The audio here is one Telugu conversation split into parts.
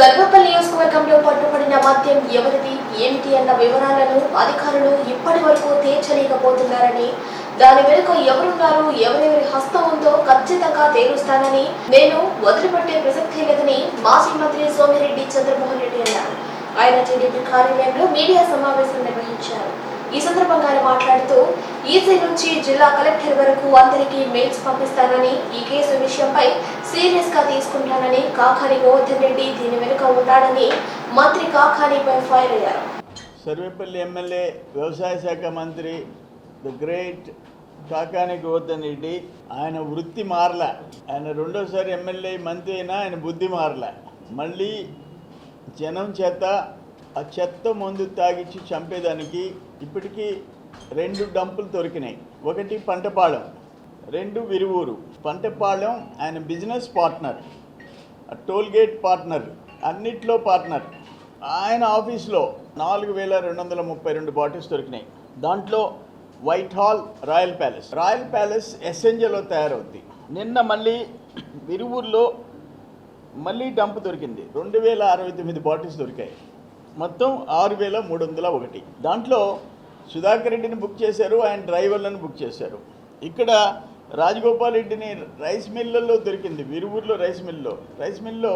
సర్వపల్లి నియోజకవర్గంలో పట్టుబడిన మద్యం ఎవరిది ఏమిటి అన్న వివరాలను అధికారులు ఇప్పటి వరకు తీర్చలేకపోతున్నారని దాని వెనుక ఎవరున్నారు ఎవరెవరి హస్తం ఉందో ఖచ్చితంగా తేలుస్తానని నేను వదిలిపెట్టే ప్రసక్తే లేదని మాజీ మంత్రి సోమిరెడ్డి చంద్రమోహన్ రెడ్డి అన్నారు. ఆయన టీడీపీ కార్యాలయంలో మీడియా సమావేశం నిర్వహించారు. ఈ సందర్భంగా ఆయన మాట్లాడుతూ ఈసీ నుంచి జిల్లా కలెక్టర్ వరకు అందరికీ మెయిల్స్ పంపిస్తానని ఈ కేసు విషయంపై సీరియస్గా తీసుకుంటానని కాకాని గోవర్ధన్ రెడ్డి దీని వెనుక ఉన్నాడని మంత్రి కాకానిపై ఫైర్ అయ్యారు. సర్వేపల్లి ఎమ్మెల్యే వ్యవసాయ శాఖ మంత్రి ద గ్రేట్ కాకాని గోవర్ధన్ రెడ్డి ఆయన వృత్తి మారల. ఆయన రెండోసారి ఎమ్మెల్యే మంత్రి అయినా ఆయన బుద్ధి మారల. మళ్ళీ జనం చేత ఆ చెత్త మందు తాగిచ్చి చంపేదానికి ఇప్పటికీ రెండు డంపులు దొరికినాయి. ఒకటి పంటపాళెం రెండు విరువూరు. పంటపాళెం ఆయన business partner tollgate toll gate partner అన్నిట్లో పార్ట్నర్. ఆయన ఆఫీస్లో నాలుగు వేల రెండు వందల ముప్పై రెండు బాటిల్స్ దొరికినాయి. దాంట్లో white hall royal palace. Royal palace ఎస్ఎన్జేలో తయారవుద్ది. నిన్న మళ్ళీ విరువూరులో మళ్ళీ డంప్ దొరికింది. రెండు వేల అరవై తొమ్మిది బాటిల్స్ దొరికాయి. మొత్తం ఆరు వేల మూడు వందల ఒకటి. దాంట్లో సుధాకర్ రెడ్డిని బుక్ చేశారు ఆయన డ్రైవర్లను బుక్ చేశారు. ఇక్కడ రాజగోపాల్ రెడ్డిని రైస్ మిల్లలో దొరికింది విరువూరులో రైస్ మిల్లో. రైస్ మిల్లో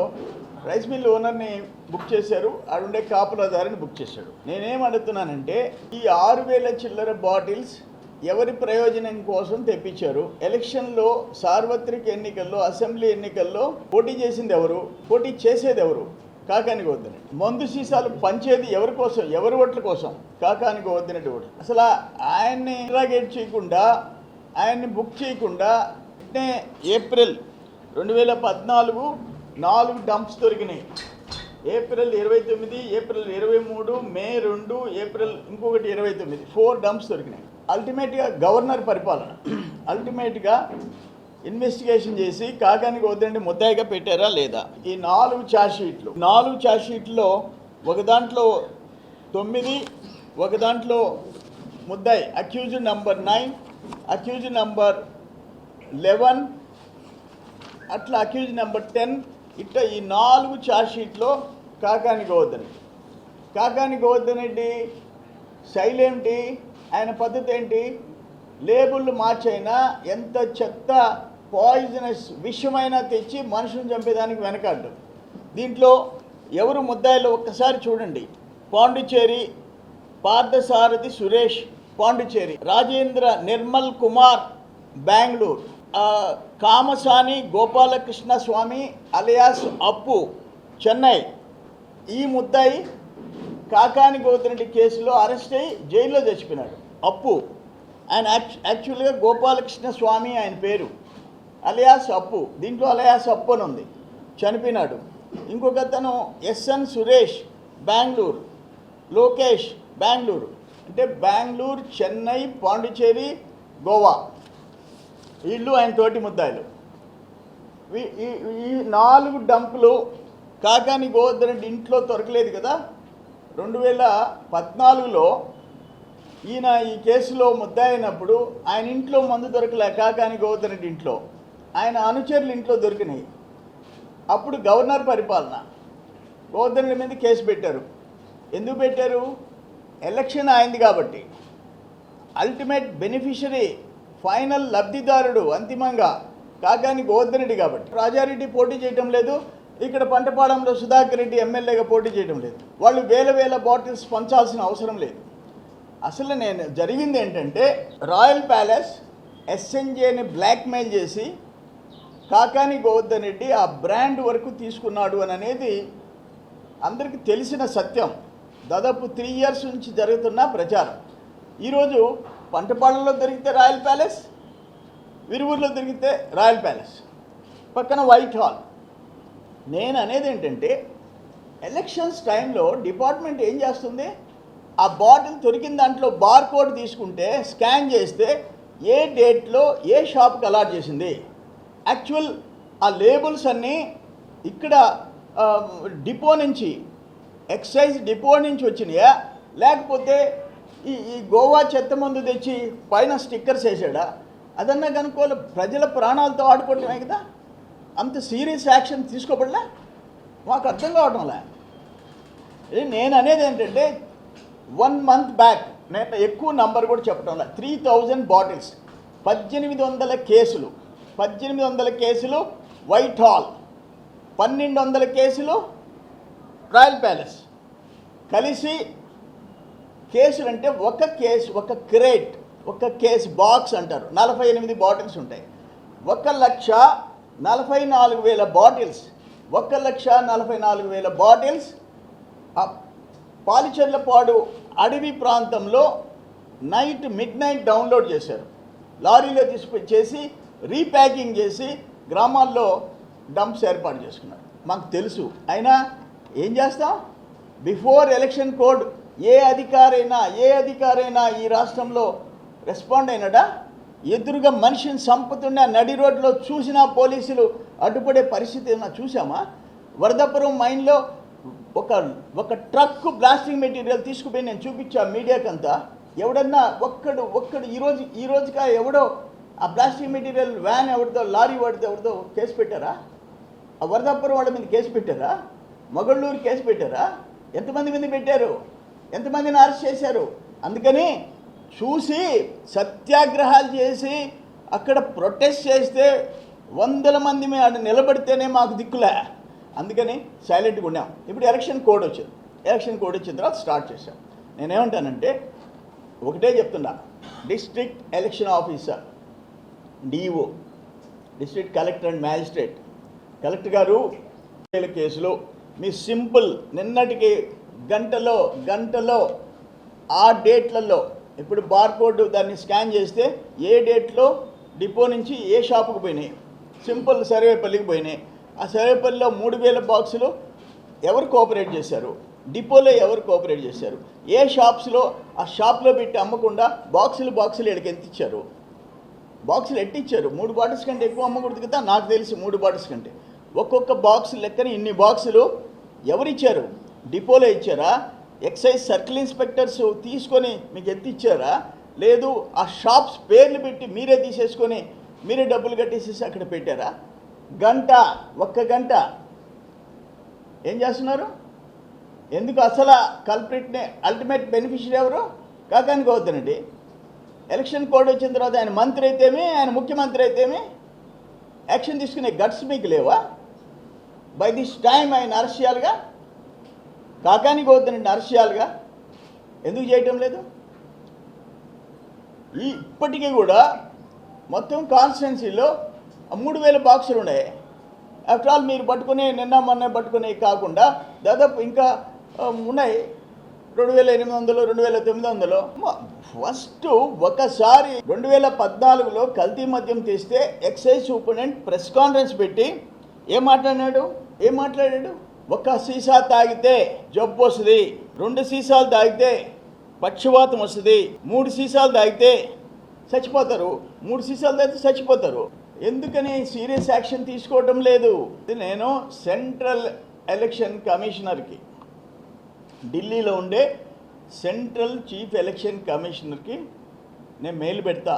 రైస్ మిల్ ఓనర్ని బుక్ చేశారు ఆడుండే కాపులదారిని బుక్ చేశాడు నేనేం అడుగుతున్నానంటే ఈ ఆరు వేల చిల్లర బాటిల్స్ ఎవరి ప్రయోజనం కోసం తెప్పించారు? ఎలక్షన్లో సార్వత్రిక ఎన్నికల్లో అసెంబ్లీ ఎన్నికల్లో పోటీ చేసింది ఎవరు? పోటీ చేసేది ఎవరు? కాకానికి వద్దని. మందు సీసాలు పంచేది ఎవరి కోసం? ఎవరి ఓట్ల కోసం? కాకానికి వద్దనట్టు ఓటు అసలు ఆయన్ని ఇంట్రాగేట్ చేయకుండా ఆయన్ని బుక్ చేయకుండా వెంటనే ఏప్రిల్ రెండు వేల పద్నాలుగు నాలుగు డంప్స్ దొరికినాయి. ఏప్రిల్ ఇరవై తొమ్మిది ఏప్రిల్ ఇరవై మూడు మే రెండు ఏప్రిల్ ఇంకొకటి ఇరవై తొమ్మిది. ఫోర్ డంప్స్ దొరికినాయి. అల్టిమేట్గా గవర్నర్ పరిపాలన. అల్టిమేట్గా ఇన్వెస్టిగేషన్ చేసి కాకానికి వద్దండి ముద్దాయిగా పెట్టారా లేదా? ఈ నాలుగు ఛార్జ్షీట్లు నాలుగు ఛార్జ్షీట్లో ఒక దాంట్లో తొమ్మిది ఒక దాంట్లో ముద్దాయి. Accused number nine accused number eleven అట్లా అక్యూజ్ నెంబర్ టెన్ ఇట్లా ఈ నాలుగు ఛార్జ్షీట్లో కాకాని గోవర్ధన్ కాకాని గోవర్ధన్ రెడ్డి శైలి ఏంటి? ఆయన పద్ధతి ఏంటి? లేబుల్ మార్చైనా ఎంత చెత్త పాయిజనస్ విషమైనా తెచ్చి మనుషులను చంపేదానికి వెనకాడు దీంట్లో ఎవరు ముద్దాయిలో ఒక్కసారి చూడండి. పాండిచేరి పార్థసారథి సురేష్ పాండిచేరి రాజేంద్ర నిర్మల్ కుమార్ బెంగళూరు కామసాని గోపాలకృష్ణ స్వామి అలియాస్ అప్పు చెన్నై. ఈ ముద్దాయి కాకాని గోతిరెడ్డి కేసులో అరెస్ట్ అయ్యి జైల్లో చచ్చిపోయినాడు. అప్పు. ఆయన యాక్చు యాక్చువల్గా గోపాలకృష్ణ స్వామి ఆయన పేరు. అలియాస్ అప్పు దీంట్లో అలియాస్ అప్పు అని ఉంది. చనిపోయినాడు. ఇంకొక అతను ఎస్ఎన్ సురేష్ బెంగళూరు. లోకేష్ బెంగళూరు. అంటే బెంగళూరు చెన్నై పాండిచేరి గోవా. వీళ్ళు ఆయన తోటి ముద్దాయిలు. ఈ నాలుగు డంపులు కాకాని గోవర్ధన్ ఇంట్లో దొరకలేదు కదా? రెండు వేల పద్నాలుగులో ఈయన ఈ కేసులో ముద్దాయినప్పుడు ఆయన ఇంట్లో మందు దొరకలే కాకాని గోవర్ధన్ ఇంట్లో. ఆయన అనుచరులు ఇంట్లో దొరికినాయి. అప్పుడు గవర్నర్ పరిపాలన. గోవర్ధన్ మీద కేసు పెట్టారు. ఎందుకు పెట్టారు? ఎలక్షన్ అయింది కాబట్టి. అల్టిమేట్ బెనిఫిషరీ ఫైనల్ లబ్ధిదారుడు అంతిమంగా కాకాని గోవర్ధన్ కాబట్టి. రాజారెడ్డి పోటీ చేయటం లేదు. ఇక్కడ పంటపాడంలో సుధాకర్ రెడ్డి ఎమ్మెల్యేగా పోటీ చేయడం లేదు. వాళ్ళు వేల వేల బాటిల్స్ పంచాల్సిన అవసరం లేదు. అసలు నేను జరిగింది ఏంటంటే రాయల్ ప్యాలెస్ ఎస్ఎన్జేని బ్లాక్మెయిల్ చేసి కాకాని గోవర్ధన్ రెడ్డి ఆ బ్రాండ్ వరకు తీసుకున్నాడు అని అనేది అందరికీ తెలిసిన సత్యం. దాదాపు త్రీ ఇయర్స్ నుంచి జరుగుతున్న ప్రచారం. ఈరోజు పంటపాళ్ళలో దొరికితే రాయల్ ప్యాలెస్ విరువురులో దొరికితే రాయల్ ప్యాలెస్ పక్కన వైట్ హాల్. నేను అనేది ఏంటంటే ఎలక్షన్స్ టైంలో డిపార్ట్మెంట్ ఏం చేస్తుంది? ఆ బాటిల్ దొరికిన దాంట్లో బార్ కోడ్ తీసుకుంటే స్కాన్ చేస్తే ఏ డేట్లో ఏ షాప్కి అలాట్ చేసింది? యాక్చువల్ ఆ లేబుల్స్ అన్నీ ఇక్కడ డిపో నుంచి ఎక్సైజ్ డిపో నుంచి వచ్చినాయా? లేకపోతే ఈ ఈ గోవా చెత్త మందు తెచ్చి పైన స్టిక్కర్స్ వేసాడా? అదన్నా కనుకోవాలి ప్రజల ప్రాణాలతో ఆడుకోవటమే కదా? అంత సీరియస్ యాక్షన్ తీసుకోబడలే? మాకు అర్థం కావటంలే? నేను అనేది ఏంటంటే వన్ మంత్ బ్యాక్ నేను ఎక్కువ నంబర్ కూడా చెప్పడంలా త్రీ థౌజండ్ బాటిల్స్ పద్దెనిమిది వందల కేసులు. పద్దెనిమిది వందల కేసులు వైట్ హాల్ పన్నెండు వందల కేసులు రాయల్ ప్యాలెస్ కలిసి కేసులు అంటే ఒక కేసు ఒక క్రేట్ ఒక కేసు బాక్స్ అంటారు. నలభై ఎనిమిది బాటిల్స్ ఉంటాయి. ఒక లక్ష నలభై నాలుగు వేల బాటిల్స్ ఒక లక్ష నలభై నాలుగు వేల బాటిల్స్ ఆ పాలిచెర్లపాడు అడవి ప్రాంతంలో నైట్ మిడ్ నైట్ డౌన్లోడ్ చేశారు. లారీలో తీసుకొచ్చేసి రీప్యాకింగ్ చేసి గ్రామాల్లో డంప్స్ ఏర్పాటు చేసుకున్నారు. మాకు తెలుసు. అయినా ఏం చేస్తాం? బిఫోర్ ఎలక్షన్ కోడ్ ఏ అధికారైనా ఏ అధికారైనా ఈ రాష్ట్రంలో రెస్పాండ్ అయినట ఎదురుగా మనిషిని చంపుతుండే నడి రోడ్లో చూసిన పోలీసులు అడ్డుపడే పరిస్థితి ఏమైనా చూసామా వరదపురం మైన్లో ఒక ఒక ట్రక్ బ్లాస్టింగ్ మెటీరియల్ తీసుకుపోయి నేను చూపించా మీడియాకంతా. ఎవడన్నా ఒక్కడు ఒక్కడు ఈరోజు ఈ రోజుగా ఎవడో ఆ బ్లాస్టింగ్ మెటీరియల్ వ్యాన్ ఎవరిదో లారీ వాడితే ఎవరిదో కేసు పెట్టారా? ఆ వరదాపురం వాళ్ళ మీద కేసు పెట్టారా? మొగళ్ళూరు కేసు పెట్టారా? ఎంతమంది మీద పెట్టారు? ఎంతమందిని అరెస్ట్ చేశారు? అందుకని చూసి సత్యాగ్రహాలు చేసి అక్కడ ప్రొటెస్ట్ చేస్తే వందల మంది మీద నిలబడితేనే మాకు దిక్కులే. అందుకని సైలెంట్గా ఉన్నాం. ఇప్పుడు ఎలక్షన్ కోడ్ వచ్చింది. ఎలక్షన్ కోడ్ వచ్చిన తర్వాత స్టార్ట్ చేశాం. నేనేమంటానంటే ఒకటే చెప్తున్నా. District election officer DO district collector and magistrate collector గారు కేసులో కేసులు మీ సింపుల్ నిన్నటికి గంటలో గంటలో ఆ డేట్లలో ఇప్పుడు బార్కోడ్ దాన్ని స్కాన్ చేస్తే ఏ డేట్లో డిపో నుంచి ఏ షాపుకు పోయినాయి? సింపుల్ సర్వేపల్లికి పోయినాయి. ఆ సర్వేపల్లిలో మూడు వేల బాక్సులు ఎవరు కోఆపరేట్ చేశారు? డిపోలో ఎవరు కోఆపరేట్ చేశారు? ఏ షాప్స్లో ఆ షాప్లో పెట్టి అమ్మకుండా బాక్సులు బాక్సులు ఇక్కడికి ఎంత ఇచ్చారు? బాక్సులు ఎట్టిచ్చారు? మూడు బాటిల్స్ కంటే ఎక్కువ అమ్మకూడదు కదా? నాకు తెలిసి మూడు బాటిల్స్ కంటే. ఒక్కొక్క బాక్స్ లెక్కన ఇన్ని బాక్సులు ఎవరిచ్చారు? డిపోలో ఇచ్చారా? ఎక్సైజ్ సర్కిల్ ఇన్స్పెక్టర్స్ తీసుకొని మీకు ఎత్తిచ్చారా? లేదు ఆ షాప్స్ పేర్లు పెట్టి మీరే తీసేసుకొని మీరే డబ్బులు కట్టేసేసి అక్కడ పెట్టారా? గంట ఒక్క గంట. ఏం చేస్తున్నారు? ఎందుకు అసలు కల్ప్రిట్ని అల్టిమేట్ బెనిఫిషియరీ ఎవరు? కాకానికి అవుతానండి ఎలక్షన్ కోడ్ వచ్చిన తర్వాత ఆయన మంత్రి అయితేమి ఆయన ముఖ్యమంత్రి అయితేమి యాక్షన్ తీసుకునే గట్స్ మీకు లేవా? బై దిస్ టైం ఆయన అరెస్ట్ చేయాలిగా కాకానికి అవుతానండి అరెస్ట్ చేయాలిగా ఎందుకు చేయటం లేదు? ఈ ఇప్పటికీ కూడా మొత్తం కాన్స్టిట్యున్సీలో మూడు వేల బాక్సులు ఉన్నాయి. ఆఫ్టర్ ఆల్ మీరు పట్టుకునే నిన్న మొన్న పట్టుకునే కాకుండా దాదాపు ఇంకా ఉన్నాయి. రెండు వేల ఎనిమిది వందలు రెండు వేల తొమ్మిది వందలు. ఫస్ట్ ఒకసారి రెండు వేల పద్నాలుగులో కల్తీ మద్యం తీస్తే ఎక్సైజ్ సూపరింటెండెంట్ ప్రెస్ కాన్ఫరెన్స్ పెట్టి ఏం మాట్లాడినాడు? ఏం మాట్లాడాడు? ఒక సీసా తాగితే జబ్బు వస్తుంది రెండు సీసాలు తాగితే పక్షవాతం వస్తుంది మూడు సీసాలు తాగితే చచ్చిపోతారు మూడు సీసాలు తాగితే చచ్చిపోతారు. ఎందుకని సీరియస్ యాక్షన్ తీసుకోవటం లేదు? నేను సెంట్రల్ ఎలక్షన్ కమిషనర్కి. ఢిల్లీలో ఉండే సెంట్రల్ చీఫ్ ఎలక్షన్ కమిషనర్కి నేను మెయిల్ పెడతా.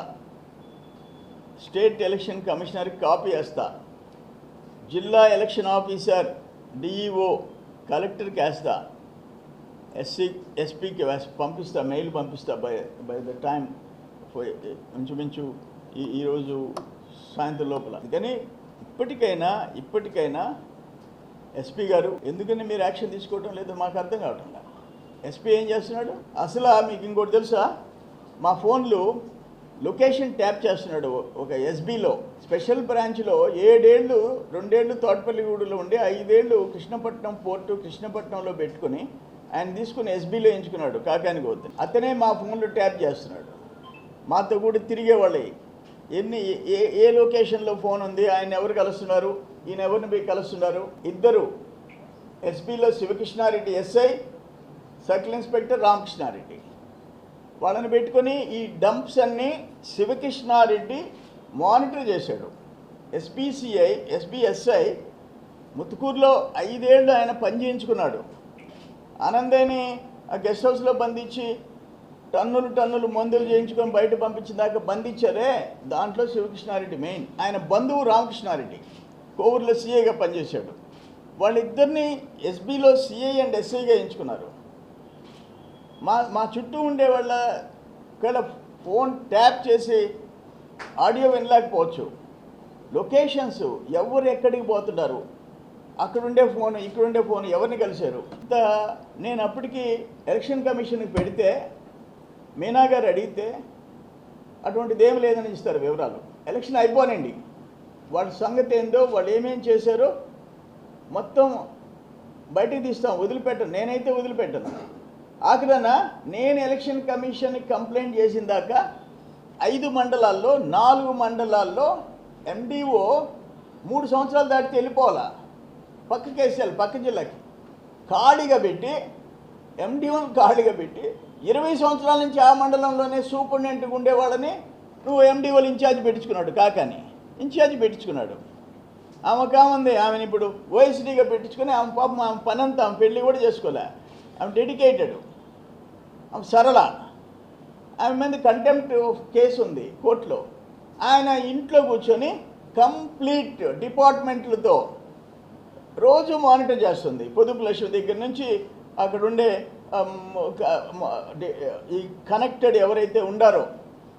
స్టేట్ ఎలక్షన్ కమిషనర్కి కాపీ వేస్తా. జిల్లా ఎలక్షన్ ఆఫీసర్ డిఈఓ కలెక్టర్కి వేస్తా. ఎస్సీ ఎస్పీకి పంపిస్తా మెయిల్ పంపిస్తా బై బై ద టైం ఇంచుమించు ఈ ఈరోజు సాయంత్రం లోపల. కానీ ఇప్పటికైనా ఇప్పటికైనా ఎస్పీ గారు ఎందుకని మీరు యాక్షన్ తీసుకోవటం లేదో మాకు అర్థం కావటం ఎస్పీ ఏం చేస్తున్నాడు? అసలు మీకు ఇంకోటి తెలుసా? మా ఫోన్లు లొకేషన్ ట్యాప్ చేస్తున్నాడు ఒక ఎస్బీలో స్పెషల్ బ్రాంచ్లో. ఏడేళ్ళు రెండేళ్ళు తోటపల్లిగూడలో ఉండి ఐదేళ్ళు కృష్ణపట్నం పోర్టు కృష్ణపట్నంలో పెట్టుకుని ఆయన తీసుకుని ఎస్బీలో ఎంచుకున్నాడు కాకానికి వద్దు అతనే మా ఫోన్లో ట్యాప్ చేస్తున్నాడు. మాతో కూడా తిరిగేవాళ్ళే. ఎన్ని ఏ ఏ లొకేషన్లో ఫోన్ ఉంది? ఆయన ఎవరు కలుస్తున్నారు? ఈయన ఎవరిని పోయి కలుస్తున్నారు? ఇద్దరు ఎస్పీలో Sivakrishna Reddy SI circle inspector Ramakrishna Reddy. వాళ్ళని పెట్టుకొని ఈ డంప్స్ అన్నీ శివకృష్ణారెడ్డి మానిటర్ చేశాడు. ఎస్పీసీఐ ఎస్బీఎస్ఐ ముత్తుకూరులో ఐదేళ్ళు ఆయన పని చేయించుకున్నాడు. ఆనందేని ఆ గెస్ట్ హౌస్లో బంధించి టన్నులు టన్నులు మందులు చేయించుకొని బయట పంపించిన దాకా బంధించారే దాంట్లో శివకృష్ణారెడ్డి మెయిన్. ఆయన బంధువు రామకృష్ణారెడ్డి. కోవూరులో సీఏగా పనిచేశాడు. వాళ్ళిద్దరిని ఎస్బీలో సీఐ అండ్ ఎస్ఐగా ఎంచుకున్నారు. మా మా చుట్టూ ఉండే వాళ్ళ ఒకవేళ ఫోన్ ట్యాప్ చేసి ఆడియో వినలేకపోవచ్చు. లొకేషన్స్ ఎవరు ఎక్కడికి పోతున్నారు? అక్కడుండే ఫోన్ ఇక్కడుండే ఫోన్ ఎవరిని కలిశారు? ఇంత నేను అప్పటికి ఎలక్షన్ కమిషన్కి పెడితే మీనా గారు అడిగితే అటువంటిది ఏం లేదని ఇస్తారు వివరాలు. ఎలక్షన్ అయిపోనండి. వాళ్ళ సంగతి ఏందో వాళ్ళు ఏమేం చేశారో మొత్తం బయటికి తీస్తాం వదిలిపెట్టను నేనైతే వదిలిపెట్టను. ఆఖరన నేను ఎలక్షన్ కమిషన్ కంప్లైంట్ చేసిన దాకా ఐదు మండలాల్లో నాలుగు మండలాల్లో ఎండిఓ మూడు సంవత్సరాలు దాటితే వెళ్ళిపోవాలా? పక్కకి కేసీఆర్ పక్క జిల్లాకి. ఖాళీగా పెట్టి ఎండిఓని ఖాళీగా పెట్టి ఇరవై సంవత్సరాల నుంచి ఆ మండలంలోనే సూపరింటెండెంట్గా ఉండేవాళ్ళని నువ్వు ఎండిఓలు ఇన్ఛార్జ్ పెట్టించుకున్నాడు కాకాని. ఇన్ఛార్జ్ పెట్టించుకున్నాడు. ఆమె కామంది ఆమెను ఇప్పుడు ఓఎస్డీగా పెట్టించుకొని ఆమె పాపం ఆమె పని అంతా ఆమె పెళ్ళి కూడా చేసుకోలే. ఆమె డెడికేటెడ్. సరళ. ఆమె మీద కంటెంప్ట్ కేసు ఉంది కోర్టులో. ఆయన ఇంట్లో కూర్చొని కంప్లీట్ డిపార్ట్మెంట్లతో రోజు మానిటర్ చేస్తుంది. పొదుపు లక్ష్యం దగ్గర నుంచి అక్కడ ఉండే ఈ కనెక్టెడ్ ఎవరైతే ఉండారో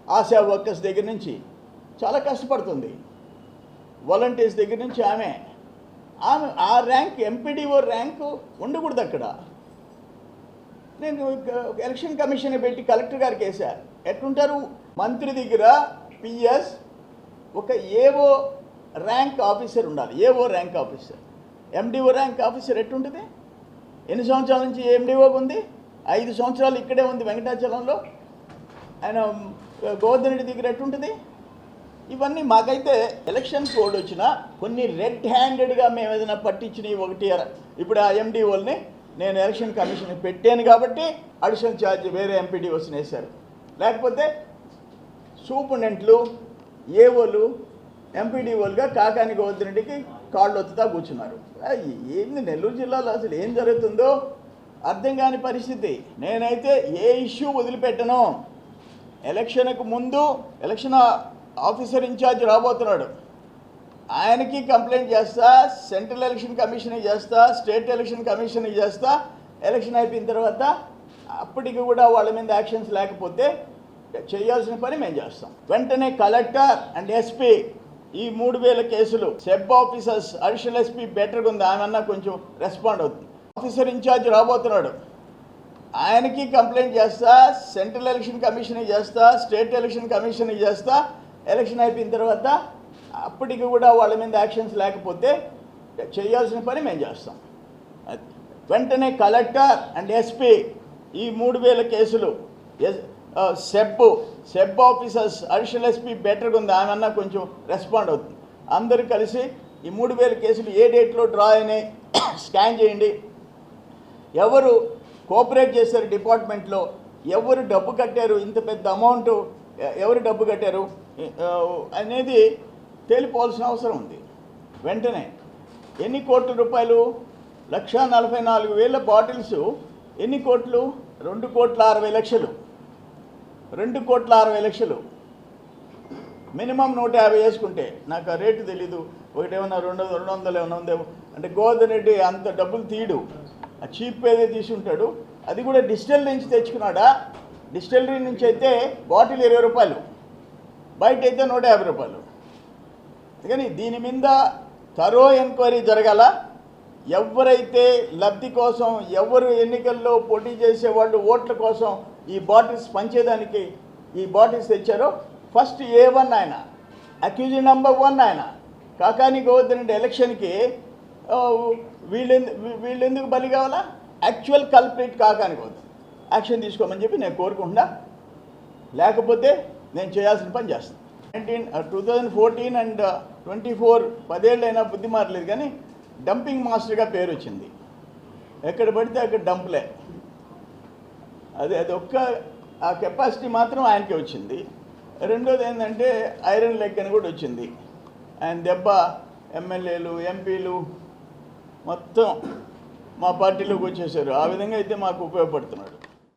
ఆశా వర్కర్స్ దగ్గర నుంచి చాలా కష్టపడుతుంది. వాలంటీర్స్ దగ్గర నుంచి ఆమె. ఆమె ఆ ర్యాంక్ ఎంపీడీఓ ర్యాంకు ఉండకూడదు అక్కడ. నేను ఎలక్షన్ కమిషన్ పెట్టి కలెక్టర్ గారికి వేశాను ఎట్లుంటారు? మంత్రి దగ్గర పిఎస్ ఒక ఏవో ర్యాంక్ ఆఫీసర్ ఉండాలి. ఏవో rank officer. MDO rank officer ఎట్టుంటుంది ఎన్ని సంవత్సరాల నుంచి ఎండిఓ ఉంది? ఐదు సంవత్సరాలు ఇక్కడే ఉంది వెంకటాచలంలో. ఆయన గోవర్ధన్ రెడ్డి దగ్గర ఎట్టుంటుంది ఇవన్నీ మాకైతే ఎలక్షన్ కోడ్ వచ్చిన కొన్ని రెడ్ హ్యాండెడ్గా మేము ఏదైనా పట్టించినవి ఒకటి ఇప్పుడు ఆ ఎండిఓల్ని నేను ఎలక్షన్ కమిషన్ పెట్టాను కాబట్టి అడిషనల్ ఛార్జ్ వేరే ఎంపీడీఓస్ని వేశారు. లేకపోతే సూపరింటెండెంట్లు ఏఓలు ఎంపీడీఓలుగా కాకాని గోవర్ధన్ కాళ్ళు ఒత్తుతా కూర్చున్నారు. ఏంది నెల్లూరు జిల్లాలో అసలు ఏం జరుగుతుందో అర్థం కాని పరిస్థితి. నేనైతే ఏ ఇష్యూ వదిలిపెట్టను. ఎలక్షన్కు ముందు ఎలక్షన్ ఆఫీసర్ ఇన్ఛార్జ్ రాబోతున్నాడు. ఆయనకి కంప్లైంట్ చేస్తా సెంట్రల్ ఎలక్షన్ కమిషన్కి చేస్తా స్టేట్ ఎలక్షన్ కమిషన్కి చేస్తా. ఎలక్షన్ అయిపోయిన తర్వాత అప్పటికి కూడా వాళ్ళ మీద యాక్షన్స్ లేకపోతే చేయాల్సిన పని మేము చేస్తాం. వెంటనే కలెక్టర్ అండ్ ఎస్పీ ఈ మూడు వేల కేసులు సెబ్ ఆఫీసర్స్ అడిషనల్ ఎస్పీ బెటర్గా ఉంది. ఆమెన్నా కొంచెం రెస్పాండ్ అవుతుంది. ఆఫీసర్ ఇన్ఛార్జ్ రాబోతున్నాడు. ఆయనకి కంప్లైంట్ చేస్తా సెంట్రల్ ఎలక్షన్ కమిషన్కి చేస్తా స్టేట్ ఎలక్షన్ కమిషన్కి చేస్తా. ఎలక్షన్ అయిపోయిన తర్వాత అప్పటికి కూడా వాళ్ళ మీద యాక్షన్స్ లేకపోతే చేయాల్సిన పని మేము చేస్తాం. వెంటనే కలెక్టర్ అండ్ ఎస్పీ ఈ మూడు వేల కేసులు S SEB SEB officers additional SP బెటర్గా ఉంది. ఆమెన్నా కొంచెం రెస్పాండ్ అవుతుంది. అందరూ కలిసి ఈ మూడు వేల కేసులు ఏ డేట్లో డ్రా అయినాయి స్కాన్ చేయండి. ఎవరు కోఆపరేట్ చేశారు డిపార్ట్మెంట్లో ఎవరు డబ్బు కట్టారు ఇంత పెద్ద అమౌంట్ ఎవరు డబ్బు కట్టారు అనేది తేలిపోవాల్సిన అవసరం ఉంది. వెంటనే ఎన్ని కోట్ల రూపాయలు? లక్ష నలభై నాలుగు వేల బాటిల్స్. ఎన్ని కోట్లు? రెండు కోట్ల అరవై లక్షలు. రెండు కోట్ల అరవై లక్షలు. మినిమం నూట యాభై వేసుకుంటే నాకు ఆ రేటు తెలీదు. ఒకటేమన్నా రెండు రెండు వందలు ఏమైనా ఉందేమో. అంటే గోవర్ధన్ రెడ్డి అంత డబ్బులు తీయడు ఆ చీప్ ఏదో తీసుకుంటాడు అది కూడా డిజిటల్ నుంచి తెచ్చుకున్నాడా? డిస్టిలరీ నుంచి అయితే బాటిల్ ఇరవై రూపాయలు. బయట అయితే నూట యాభై రూపాయలు. కానీ దీని మీద తరో ఎంక్వైరీ జరగాల. ఎవరైతే లబ్ధి కోసం ఎవరు ఎన్నికల్లో పోటీ చేసే వాళ్ళు ఓట్ల కోసం ఈ బాటిల్స్ పంచేదానికి ఈ బాటిల్స్ తెచ్చారో ఫస్ట్ ఏ వన్ ఆయన అక్యూజ్ నెంబర్ వన్ ఆయన కాకాని గోవర్ధన్ రెడ్డి ఎలక్షన్కి వీళ్ళెందు వీళ్ళెందుకు బలి కావాలా? Actual culprit Kakani Govardhan. Action తీసుకోమని చెప్పి నేను కోరుకుంటున్నా. లేకపోతే నేను చేయాల్సిన పని చేస్తాను. Nineteen two thousand fourteen and twenty four పదేళ్ళైనా బుద్ధి మారలేదు కానీ డంపింగ్ మాస్టర్గా పేరు వచ్చింది ఎక్కడ పడితే అక్కడ డంప్లే. అది అది ఒక్క ఆ కెపాసిటీ మాత్రం ఆయనకి వచ్చింది. రెండోది ఏంటంటే ఐరన్ లెగ్ అని కూడా వచ్చింది. ఆయన దెబ్బ ఎమ్మెల్యేలు ఎంపీలు మొత్తం మా పార్టీలోకి వచ్చేసారు. ఆ విధంగా అయితే మాకు ఉపయోగపడుతున్నాడు.